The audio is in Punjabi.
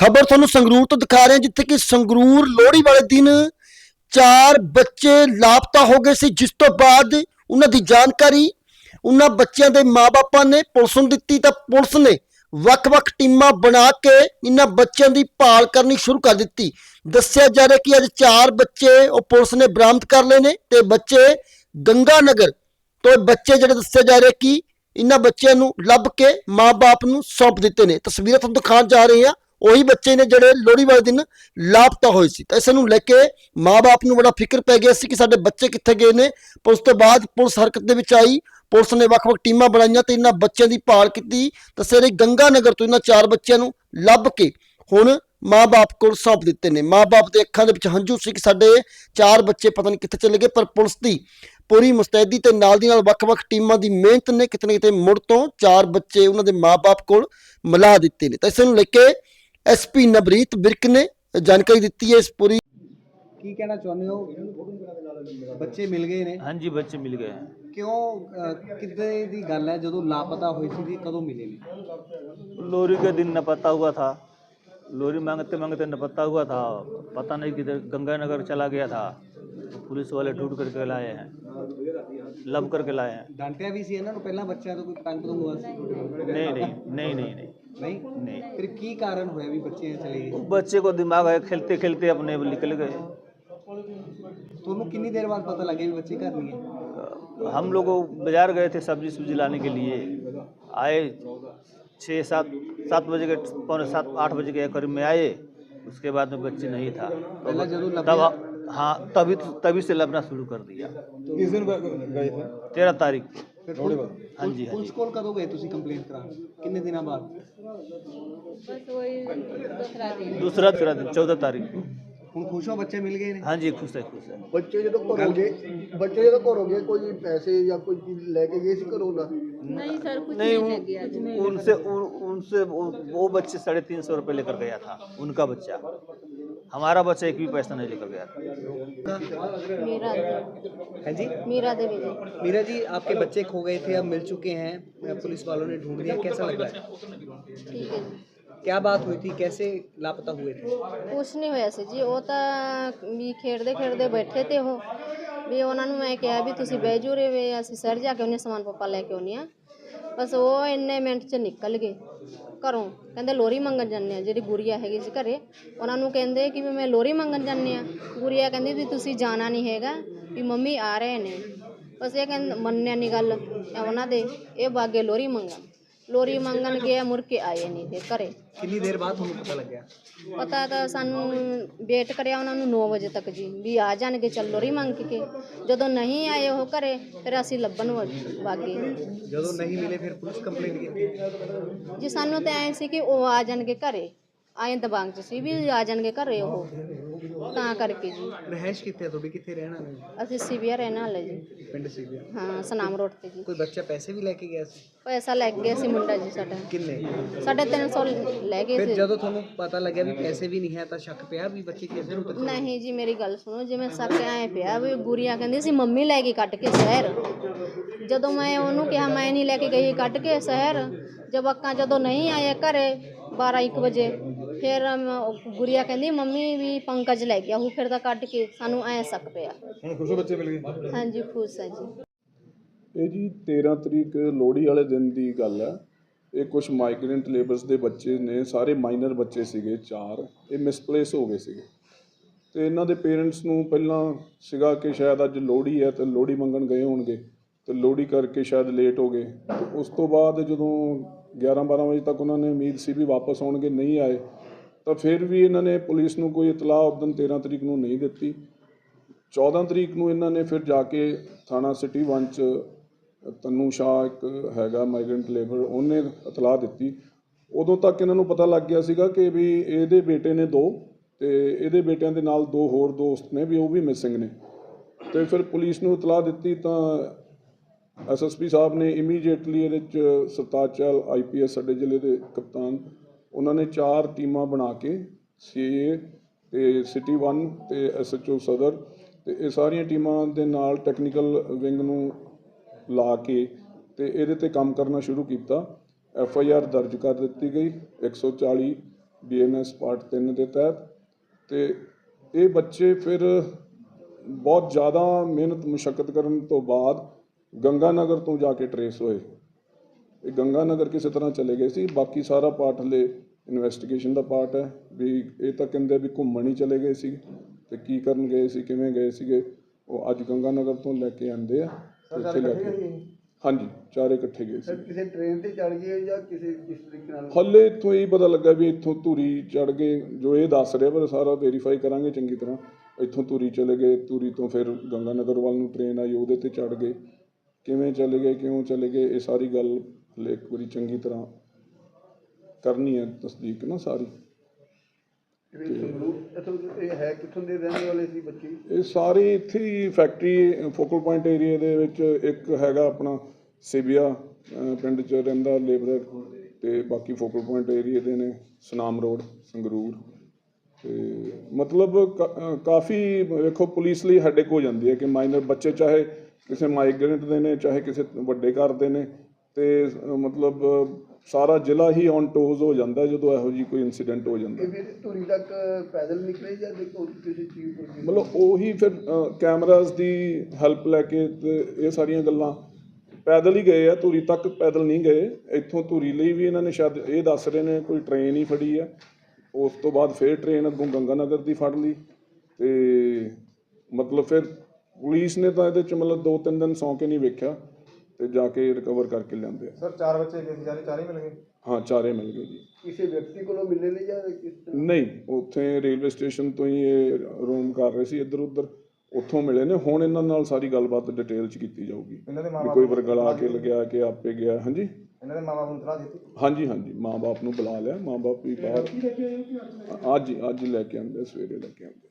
ਖਬਰ ਤੁਹਾਨੂੰ ਸੰਗਰੂਰ ਤੋਂ ਦਿਖਾ ਰਹੇ ਹਾਂ, ਜਿੱਥੇ ਕਿ ਸੰਗਰੂਰ ਲੋਹੜੀ ਵਾਲੇ ਦਿਨ ਚਾਰ ਬੱਚੇ ਲਾਪਤਾ ਹੋ ਗਏ ਸੀ, ਜਿਸ ਤੋਂ ਬਾਅਦ ਉਹਨਾਂ ਦੀ ਜਾਣਕਾਰੀ, ਉਹਨਾਂ ਬੱਚਿਆਂ ਦੇ ਮਾਪਿਆਂ ਨੇ ਪੁਲਿਸ ਨੂੰ ਦਿੱਤੀ, ਤਾਂ ਪੁਲਿਸ ਨੇ ਵੱਖ-ਵੱਖ ਟੀਮਾਂ ਬਣਾ ਕੇ ਇਹਨਾਂ ਬੱਚਿਆਂ ਦੀ ਭਾਲ ਕਰਨੀ ਸ਼ੁਰੂ ਕਰ ਦਿੱਤੀ। ਦੱਸਿਆ ਜਾ ਰਿਹਾ ਕਿ ਅੱਜ ਚਾਰ ਬੱਚੇ ਉਹ ਪੁਲਿਸ ਨੇ ਬਰਾਮਦ ਕਰ ਲਏ ਨੇ, ਤੇ ਬੱਚੇ ਗੰਗਾ ਨਗਰ ਤੋਂ ਬੱਚੇ ਜਿਹੜੇ ਦੱਸਿਆ ਜਾ ਰਿਹਾ ਕਿ ਇਹਨਾਂ ਬੱਚਿਆਂ ਨੂੰ ਲੱਭ ਕੇ ਮਾਪੇ ਨੂੰ ਸੌਂਪ ਦਿੱਤੇ ਨੇ। ਤਸਵੀਰਾਂ ਤੁਹਾਨੂੰ ਦਿਖਾਉਣ ਜਾ ਰਹੇ ਹਾਂ। ਉਹੀ ਬੱਚੇ ਨੇ ਜਿਹੜੇ ਲੋਹੜੀ ਵਾਲੇ ਦਿਨ ਲਾਪਤਾ ਹੋਏ ਸੀ। ਤਾਂ ਇਸ ਨੂੰ ਲੈ ਕੇ ਮਾਪੇ ਨੂੰ ਬੜਾ ਫਿਕਰ ਪੈ ਗਿਆ ਸੀ ਕਿ ਸਾਡੇ ਬੱਚੇ ਕਿੱਥੇ ਗਏ ਨੇ। ਪਰ ਉਸ ਤੋਂ ਬਾਅਦ ਪੁਲਿਸ ਹਰਕਤ ਦੇ ਵਿੱਚ ਆਈ। ਪੁਲਿਸ ਨੇ ਵੱਖ-ਵੱਖ ਟੀਮਾਂ ਬਣਾਈਆਂ ਤੇ ਇਹਨਾਂ ਬੱਚਿਆਂ ਦੀ ਭਾਲ ਕੀਤੀ। ਤਾਂ ਸਵੇਰੇ ਗੰਗਾ ਨਗਰ ਤੋਂ ਇਹਨਾਂ ਚਾਰ ਬੱਚਿਆਂ ਨੂੰ ਲੱਭ ਕੇ ਹੁਣ ਮਾਪੇ ਕੋਲ ਸੌਂਪ ਦਿੱਤੇ ਨੇ। ਮਾਪੇ ਦੇ ਅੱਖਾਂ ਦੇ ਵਿੱਚ ਹੰਝੂ ਸੀ ਕਿ ਸਾਡੇ ਚਾਰ ਬੱਚੇ ਪਤਾ ਨਹੀਂ ਕਿੱਥੇ ਚਲੇ ਗਏ, ਪਰ ਪੁਲਿਸ ਦੀ ਪੂਰੀ ਮੁਸਤੈਦੀ ਤੇ ਨਾਲ ਦੀ ਨਾਲ ਵੱਖ-ਵੱਖ ਟੀਮਾਂ ਦੀ ਮਿਹਨਤ ਨੇ ਕਿਤੇ ਨਾ ਕਿਤੇ ਮੁੜ ਤੋਂ ਚਾਰ ਬੱਚੇ ਉਹਨਾਂ ਦੇ ਮਾਪੇ ਕੋਲ ਮਿਲਾ ਦਿੱਤੇ ਨੇ। ਤਾਂ ਇਸ ਨੂੰ ਲੈ ਕੇ ਐਸਪੀ ਨਵਰੀਤ ਬਿਰਕ ਨੇ ਜਾਣਕਾਰੀ ਦਿੱਤੀ ਹੈ ਇਸ ਪੂਰੀ ਕੀ ਕਹਿਣਾ ਚਾਹੁੰਦੇ ਹੋ ਬੱਚੇ ਮਿਲ ਗਏ ਨੇ हाँ जी बच्चे मिल गए हैं ਕਿਉਂ ਅਹ, ਕਿੱਦਾਂ ਦੀ ਗੱਲ ਹੈ ਜਦੋਂ ਲਾਪਤਾ ਹੋਏ ਸੀ ਤੇ ਕਦੋਂ ਮਿਲੇ ਨੇ लोहड़ी के दिन न पता हुआ था लोहड़ी मांगते मांगते न पता हुआ था पता नहीं किधर गंगानगर चला गया था तो पुलिस वाले ढूंढ करके लाए हैं लब करके लाए हैं ਡਾਂਟਿਆ ਵੀ ਸੀ ਇਹਨਾਂ ਨੂੰ ਪਹਿਲਾਂ ਬੱਚਿਆਂ ਤੋਂ ਕੋਈ ਪਤੰਗ ਪਤੰਗ ਹੋਇਆ ਸੀ नहीं नहीं नहीं नहीं नहीं नहीं। फिर की कारण होया भी बच्चे चले गए। बच्चे को दिमाग है खेलते खेलते अपने निकल गए। तो कितनी देर बाद पता लगे बच्चे कर लिए? हम लोग बाज़ार गए थे सब्ज़ी सब्ज़ी लाने के लिए। आए छः सात सात बजे के पौने सात आठ बजे के करीब में आए। उसके बाद में बच्चे नहीं था। तो तब हाँ तभी तभी से लगना शुरू कर दिया। तो किस दिन तेरह तारीख हाँ जी हाँ जी। कौन करोगे तुम कंप्लेंट करा कितने दिन बाद? ਕਰਾਉਣ ਕਿੰਨੇ ਦਿਨਾਂ ਬਾਅਦ दूसरा दूसरा दिन चौदह तारीख को ਹੁਣ ਖੁਸ਼ ਹੋ ਬੱਚੇ ਮਿਲ ਗਏ ਨੇ हाँ जी खुश है खुश है ਬੱਚੇ ਜਦੋਂ ਘਰੋਂ ਗਏ ਬੱਚੇ ਜਦੋਂ ਘਰੋਂ ਗਏ ਕੋਈ ਪੈਸੇ ਜਾਂ ਕੋਈ ਚੀਜ਼ ਲੈ ਕੇ ਗਏ ਸੀ ਘਰੋਂ ਨਾ नहीं सर कुछ नहीं नहीं उन- लग गया उनसे उन- उनसे वो वो बच्चे साढ़े तीन सौ रुपये लेकर गया था उनका बच्चा हमारा बच्चा एक भी पैसा नहीं लेकर गया था मेरा हाँ जी मेरा देवी जी मीरा जी आपके बच्चे खो गए थे अब मिल चुके हैं पुलिस वालों ने ढूंढ लिया कैसा लग रहा है ठीक है जी क्या बात हुई थी कैसे लापता हुए थे ਕੁਛ ਨਹੀਂ ਹੋਇਆ ਸੀ ਜੀ ਉਹ ਤਾਂ ਵੀ ਖੇਡਦੇ ਖੇਡਦੇ ਬੈਠੇ ਤੇ ਉਹ ਵੀ ਉਹਨਾਂ ਨੂੰ ਮੈਂ ਕਿਹਾ ਵੀ ਤੁਸੀਂ ਬਹਿ ਜੂਰੇ ਵੇ ਅਸੀਂ ਸ਼ਹਿਰ ਜਾ ਕੇ ਉਹਨੇ ਸਮਾਨ ਪਾਪਾ ਲੈ ਕੇ ਆਉਂਦੇ ਆ ਬਸ ਉਹ ਇੰਨੇ ਮਿੰਟ ਚ ਨਿਕਲ ਗਏ ਘਰੋਂ। ਕਹਿੰਦੇ ਲੋਰੀ ਮੰਗਣ ਜਾਂਦੇ ਆ, ਜਿਹੜੀ ਗੁੜੀਆ ਹੈਗੀ ਸੀ ਘਰੇ। ਉਹਨਾਂ ਨੂੰ ਕਹਿੰਦੇ ਕਿ ਵੀ ਮੈਂ ਲੋਰੀ ਮੰਗਣ ਜਾਂਦੇ ਆ। ਗੁੜੀਆ ਕਹਿੰਦੀ ਵੀ ਤੁਸੀਂ ਜਾਣਾ ਨਹੀਂ ਹੈਗਾ, ਵੀ ਮੰਮੀ ਆ ਰਹੇ ਨੇ। ਬਸ ਇਹ ਕਹਿੰਦੇ, ਮੰਨਿਆ ਨਹੀਂ ਗੱਲ ਉਹਨਾਂ ਦੇ, ਇਹ ਬਾਗੇ ਲੋਰੀ ਮੰਗਣ। ਲੋਰੀ ਮੰਗਣ ਗਿਆ ਮੁੜ ਕੇ ਆਏ ਨਹੀਂ ਤੇ ਘਰੇ। ਕਿੰਨੀ ਦੇਰ ਬਾਅਦ ਤੁਹਾਨੂੰ ਪਤਾ ਲੱਗਿਆ? ਪਤਾ ਤਾਂ ਸਾਨੂੰ ਵੇਟ ਕਰਿਆ ਉਹਨਾਂ ਨੂੰ 9 ਵਜੇ ਤੱਕ ਜੀ ਵੀ ਆ ਜਾਣਗੇ ਚੱਲ ਲੋਰੀ ਮੰਗ ਕੇ। ਜਦੋਂ ਨਹੀਂ ਆਏ ਉਹ ਘਰੇ ਫਿਰ ਅਸੀਂ ਲੱਭਣ ਵ- ਵਾਗੇ ਜਦੋਂ ਨਹੀਂ ਮਿਲੇ ਫਿਰ ਪੁਲਿਸ ਕੰਪਲੇਂਟ ਕੀਤੀ? ਜੀ ਸਾਨੂੰ ਤਾਂ ਐਂ ਸੀ ਕਿ ਉਹ ਆ ਜਾਣਗੇ ਘਰੇ। ਆਏ ਦਬਾਂਗ ਚ ਸੀ ਵੀ ਆ ਜਾਣਗੇ ਘਰੇ ਉਹ। ਤਾਂ ਕਰਕੇ ਜੀ। ਰਹਿਸ਼ ਕਿੱਥੇ ਆ ਤੁਹਾਡੀ? ਕਿੱਥੇ ਰਹਿਣਾ ਹੈ? ਅਸੀਂ ਸੀਵੀਆ ਰਹਿਣ ਵਾਲੇ ਜੀ। ਪਿੰਡ ਸੀਵੀਆ। ਹਾਂ ਸਨਾਮ ਰੋਡ ਤੇ ਜੀ। ਕੋਈ ਬੱਚਾ ਪੈਸੇ ਵੀ ਲੈ ਕੇ ਗਿਆ ਸੀ? ਪੈਸਾ ਲੈ ਕੇ ਗਿਆ ਸੀ ਮੁੰਡਾ ਜੀ ਸਾਡਾ। ਕਿੰਨੇ? ਸਾਡਾ 300 ਲੈ ਗਏ ਫਿਰ ਜਦੋਂ ਤੁਹਾਨੂੰ ਪਤਾ ਲੱਗਿਆ ਵੀ ਪੈਸੇ ਵੀ ਨਹੀਂ ਹੈ ਤਾਂ ਸ਼ੱਕ ਪਿਆ ਵੀ ਬੱਚੇ ਕਿਸੇ ਨੂੰ ਟੱਕਰ ਨਹੀਂ ਜੀ ਮੇਰੀ ਗੱਲ ਸੁਣੋ ਜਿਵੇਂ ਸੱਕ ਐ ਪਿਆ ਵੀ ਗੁਰੀਆ ਕਹਿੰਦੀ ਸੀ ਮੰਮੀ ਲੈ ਕੇ ਕੱਟ ਕੇ ਸ਼ਹਿਰ। ਜਦੋਂ ਮੈਂ ਉਹਨੂੰ ਕਿਹਾ ਮੈਂ ਨਹੀਂ ਲੈ ਕੇ ਗਈ ਕੱਟ ਕੇ ਸ਼ਹਿਰ। ਜਵਾਕਾਂ ਜਦੋਂ ਨਹੀਂ ਆਏ ਘਰੇ 12 1 ਵਜੇ ਫਿਰ ਮ- ਗੁਰੀਆ ਕਹਿੰਦੀ ਮੰਮੀ ਵੀ ਪੰਕਜ ਲੈ ਗਿਆ ਉਹ ਫਿਰ ਤਾਂ ਕੱਢ ਕੇ ਸਾਨੂੰ ਐ ਸੱਕ ਪਿਆ। ਹੁਣ ਖੁਸ਼ ਬੱਚੇ ਮਿਲ ਗਏ? ਹਾਂਜੀ ਖੁਸ਼ ਹੈ ਜੀ। ਇਹ ਜੀ 13 ਤਰੀਕ ਲੋਹੜੀ ਵਾਲੇ ਦਿਨ ਦੀ ਗੱਲ ਹੈ ਇਹ ਕੁਝ ਮਾਈਗ੍ਰੈਂਟ ਲੇਬਰਸ ਦੇ ਬੱਚੇ ਨੇ ਸਾਰੇ ਮਾਈਨਰ ਬੱਚੇ ਸੀਗੇ ਚਾਰ। ਇਹ ਮਿਸਪਲੇਸ ਹੋ ਗਏ ਸੀਗੇ। ਤੇ ਇਹਨਾਂ ਦੇ ਪੇਰੈਂਟਸ ਨੂੰ ਪਹਿਲਾਂ ਸੀਗਾ ਕਿ ਸ਼ਾਇਦ ਅੱਜ ਲੋਹੜੀ ਹੈ ਤੇ ਲੋਹੜੀ ਮੰਗਣ ਗਏ ਹੋਣਗੇ। ਤੇ ਲੋਹੜੀ ਕਰਕੇ ਸ਼ਾਇਦ ਲੇਟ ਹੋ ਗਏ। ਤੇ ਉਸ ਤੋਂ ਬਾਅਦ ਜਦੋਂ 11 12 ਵਜੇ ਤੱਕ ਉਹਨਾਂ ਨੇ ਉਮੀਦ ਸੀ ਵੀ ਵਾਪਸ ਆਉਣਗੇ ਨਹੀਂ ਆਏ ਤਾਂ ਫਿਰ ਵੀ ਇਹਨਾਂ ਨੇ ਪੁਲਿਸ ਨੂੰ ਕੋਈ ਇਤਲਾਹ ਉਦੋਂ 13 ਤਰੀਕ ਨੂੰ ਨਹੀਂ ਦਿੱਤੀ। 14 ਤਰੀਕ ਨੂੰ ਇਹਨਾਂ ਨੇ ਫਿਰ ਜਾ ਕੇ ਥਾਣਾ ਸਿਟੀ 1 ਚ ਤਨੂ ਸ਼ਾਹ ਇੱਕ ਹੈਗਾ ਮਾਈਗ੍ਰੈਂਟ ਲੇਬਰ ਉਹਨੇ ਇਤਲਾਹ ਦਿੱਤੀ। ਉਦੋਂ ਤੱਕ ਇਹਨਾਂ ਨੂੰ ਪਤਾ ਲੱਗ ਗਿਆ ਸੀਗਾ ਕਿ ਵੀ ਇਹਦੇ ਬੇਟੇ ਨੇ ਦੋ ਤੇ ਇਹਦੇ ਬੇਟਿਆਂ ਦੇ ਨਾਲ ਦੋ ਹੋਰ ਦੋਸਤ ਨੇ ਵੀ ਉਹ ਵੀ ਮਿਸਿੰਗ ਨੇ। ਤੇ ਫਿਰ ਪੁਲਿਸ ਨੂੰ ਇਤਲਾਹ ਦਿੱਤੀ ਤਾਂ ਐਸਐਸਪੀ ਸਾਹਿਬ ਨੇ ਇਮੀਡੀਏਟਲੀ ਇਹਦੇ ਚ ਸਰਤਾਜ ਚਹਿਲ ਆਈਪੀਐਸ ਸਾਡੇ ਜ਼ਿਲ੍ਹੇ ਦੇ ਕਪਤਾਨ ਉਹਨਾਂ ਨੇ ਚਾਰ ਟੀਮਾਂ ਬਣਾ ਕੇ ਸੀਏ ਤੇ ਸਿਟੀ 1 ਤੇ ਐਸਐਚਓ ਸਦਰ ਤੇ ਇਹ ਸਾਰੀਆਂ ਟੀਮਾਂ ਦੇ ਨਾਲ ਟੈਕਨੀਕਲ ਵਿੰਗ ਨੂੰ ਲਾ ਕੇ ਤੇ ਇਹਦੇ ਤੇ ਕੰਮ ਕਰਨਾ ਸ਼ੁਰੂ ਕੀਤਾ। ਐਫ ਆਈ ਆਰ ਦਰਜ ਕਰ ਦਿੱਤੀ ਗਈ 140 ਬੀਐਨਐਸ ਪਾਰਟ 3 ਦੇ ਤਹਿਤ ਤੇ ਇਹ ਬੱਚੇ ਫਿਰ ਬਹੁਤ ਜ਼ਿਆਦਾ ਮਿਹਨਤ ਮੁਸ਼ਕਲ ਕਰਨ ਤੋਂ ਬਾਅਦ ਗੰਗਾ ਨਗਰ ਤੋਂ ਜਾ ਕੇ ਟਰੇਸ ਹੋਏ। ਇਹ ਗੰਗਾ ਨਗਰ ਕਿਸੇ ਤਰ੍ਹਾਂ ਚਲੇ ਗਏ ਸੀ। ਬਾਕੀ ਸਾਰਾ ਪਾਰਟ ਹਲੇ ਇਨਵੈਸਟੀਗੇਸ਼ਨ ਦਾ ਪਾਰਟ ਹੈ ਵੀ ਇਹ ਤਾਂ ਕਹਿੰਦੇ ਵੀ ਘੁੰਮਣ ਹੀ ਚਲੇ ਗਏ ਸੀ ਤੇ ਕੀ ਕਰਨ ਗਏ ਸੀ ਕਿਵੇਂ ਗਏ ਸੀਗੇ ਉਹ ਅੱਜ ਗੰਗਾ ਨਗਰ ਤੋਂ ਲੈ ਕੇ ਆਂਦੇ ਆ ਤੇ ਇੱਥੇ ਲੈ ਕੇ ਹਾਂਜੀ ਚਾਰੇ ਇਕੱਠੇ ਗਏ ਸੀ। ਕਿਸੇ ਟ੍ਰੇਨ ਤੇ ਚੜ ਗਏ ਜਾਂ ਕਿਸੇ ਕਿਸ ਤਰੀਕੇ ਨਾਲ? ਹੱਲੇ ਇੱਥੋਂ ਇਹ ਪਤਾ ਲੱਗਾ ਵੀ ਇੱਥੋਂ ਧੂਰੀ ਚੜ ਗਏ ਜੋ ਇਹ ਦੱਸ ਰਿਹਾ ਪਰ ਸਾਰਾ ਵੈਰੀਫਾਈ ਕਰਾਂਗੇ ਚੰਗੀ ਤਰ੍ਹਾਂ। ਇੱਥੋਂ ਧੂਰੀ ਚਲੇ ਗਏ ਧੂਰੀ ਤੋਂ ਫਿਰ ਗੰਗਾ ਨਗਰ ਵੱਲ ਨੂੰ ਟ੍ਰੇਨ ਆਈ ਉਹਦੇ ਤੇ ਚੜ ਗਏ। ਕਿਵੇਂ ਚਲੇ ਗਏ ਕਿਉਂ ਚਲੇ ਗਏ ਇਹ ਸਾਰੀ ਗੱਲ ਹਲੇ ਇੱਕ ਵਾਰੀ ਚੰਗੀ ਤਰ੍ਹਾਂ ਕਰਨੀ ਹੈ ਤਸਦੀਕ ਨਾ ਸਾਰੀ। ਇਹ ਸੰਗਰੂਰ ਇੱਥੋਂ ਇਹ ਹੈ ਕਿੱਥੋਂ ਦੇ ਰਹਿਣ ਵਾਲੇ ਸੀ ਬੱਚੇ? ਇਹ ਸਾਰੇ ਇੱਥੇ ਹੀ ਫੈਕਟਰੀ ਫੋਕਲ ਪੁਆਇੰਟ ਏਰੀਆ ਦੇ ਵਿੱਚ ਇੱਕ ਹੈਗਾ ਆਪਣਾ ਸਿਬਿਆ ਅਹ ਪਿੰਡ 'ਚ ਰਹਿੰਦਾ ਲੇਬਰਰ ਤੇ ਬਾਕੀ ਫੋਕਲ ਪੁਆਇੰਟ ਏਰੀਆ ਦੇ ਨੇ ਸੁਨਾਮ ਰੋਡ ਸੰਗਰੂਰ। ਤੇ ਮਤਲਬ ਕਾ- ਅਹ ਕਾਫੀ ਵੇਖੋ ਪੁਲਿਸ ਲਈ ਹੈਡੇਕ ਹੋ ਜਾਂਦੀ ਹੈ ਕਿ ਮਾਈਨਰ ਬੱਚੇ ਚਾਹੇ ਕਿਸੇ ਮਾਈਗ੍ਰੈਂਟ ਦੇ ਨੇ ਚਾਹੇ ਕਿਸੇ ਵੱਡੇ ਘਰ ਦੇ ਨੇ ਤੇ ਮਤਲਬ ਸਾਰਾ ਜ਼ਿਲ੍ਹਾ ਹੀ ਔਨ ਟੋਜ਼ ਹੋ ਜਾਂਦਾ ਜਦੋਂ ਇਹੋ ਜੀ ਕੋਈ ਇਨਸੀਡੈਂਟ ਹੋ ਜਾਂਦਾ। ਇਹ ਵੀ ਧੂਰੀ ਤੱਕ ਪੈਦਲ ਨਿਕਲੇ ਜਾਂ ਦੇਖੋ ਕਿਸੇ ਚੀਜ਼ ਪਰ? ਮਤਲਬ ਉਹੀ ਫਿਰ ਕੈਮਰਾਜ਼ ਦੀ ਹੈਲਪ ਲੈ ਕੇ ਤੇ ਇਹ ਸਾਰੀਆਂ ਗੱਲਾਂ। ਪੈਦਲ ਹੀ ਗਏ ਆ ਧੂਰੀ ਤੱਕ ਪੈਦਲ ਨਹੀਂ ਗਏ। ਇੱਥੋਂ ਧੂਰੀ ਲਈ ਵੀ ਇਹਨਾਂ ਨੇ ਸ਼ਾਇਦ ਇਹ ਦੱਸ ਰਹੇ ਨੇ ਕੋਈ ਟ੍ਰੇਨ ਹੀ ਫੜੀ ਆ। ਉਸ ਤੋਂ ਬਾਅਦ ਫਿਰ ਟ੍ਰੇਨ ਅੱਗੋਂ ਗੰਗਾ ਨਗਰ ਦੀ ਫੜ ਲਈ। ਤੇ ਮਤਲਬ ਫਿਰ ਪੁਲਿਸ ਨੇ ਤਾਂ ਇਹਦੇ ਚ ਮਤਲਬ ਦੋ ਤਿੰਨ ਦਿਨ ਸੌਂ ਕੇ ਨਹੀਂ ਵੇਖਿਆ। ਤੇ ਜਾ ਕੇ ਰਿਕਵਰ ਕਰਕੇ ਲਿਆਂਦੇ ਆ। ਸਰ ਚਾਰ ਬੱਚੇ ਗਏ ਸੀ ਜਾਨੇ ਚਾਰ ਮਿਲ ਗਏ? ਹਾਂ ਚਾਰੇ ਮਿਲ ਗਏ ਜੀ। ਕਿਸੇ ਵਿਅਕਤੀ ਕੋਲੋਂ ਮਿਲਨੇ ਨੇ ਜਾਂ ਕਿਸ ਤਰ੍ਹਾਂ? ਨਹੀਂ ਉੱਥੇ ਰੇਲਵੇ ਸਟੇਸ਼ਨ ਤੋਂ ਹੀ ਇਹ ਰੂਮ ਕਰ ਰਹੇ ਸੀ ਇੱਧਰ ਉੱਧਰ ਉੱਥੋਂ ਮਿਲੇ ਨੇ ਹੁਣ ਇਹਨਾਂ ਨਾਲ ਸਾਰੀ ਗੱਲਬਾਤ ਡਿਟੇਲ ਚ ਕੀਤੀ ਜਾਊਗੀ। ਇਹਨਾਂ ਦੇ ਵੀ ਮਾਪੇ ਕੋਈ ਵਰਗਲਾ ਕੇ ਲਗਿਆ ਕਿ ਆਪੇ ਗਿਆ ਹਾਂਜੀ? ਇਹਨਾਂ ਦੇ ਮਾਪੇ ਨੂੰ ਤਰਾ ਦਿੱਤੀ? ਹਾਂਜੀ ਹਾਂਜੀ ਮਾਂ-ਬਾਪ ਨੂੰ ਬੁਲਾ ਲਿਆ। ਮਾਂ-ਬਾਪ ਵੀ ਬਾਹਰ ਅੱਜ ਅੱਜ ਲੈ ਕੇ ਆਉਂਦੇ ਸਵੇਰੇ ਲੈ ਕੇ ਆਉਂਦੇ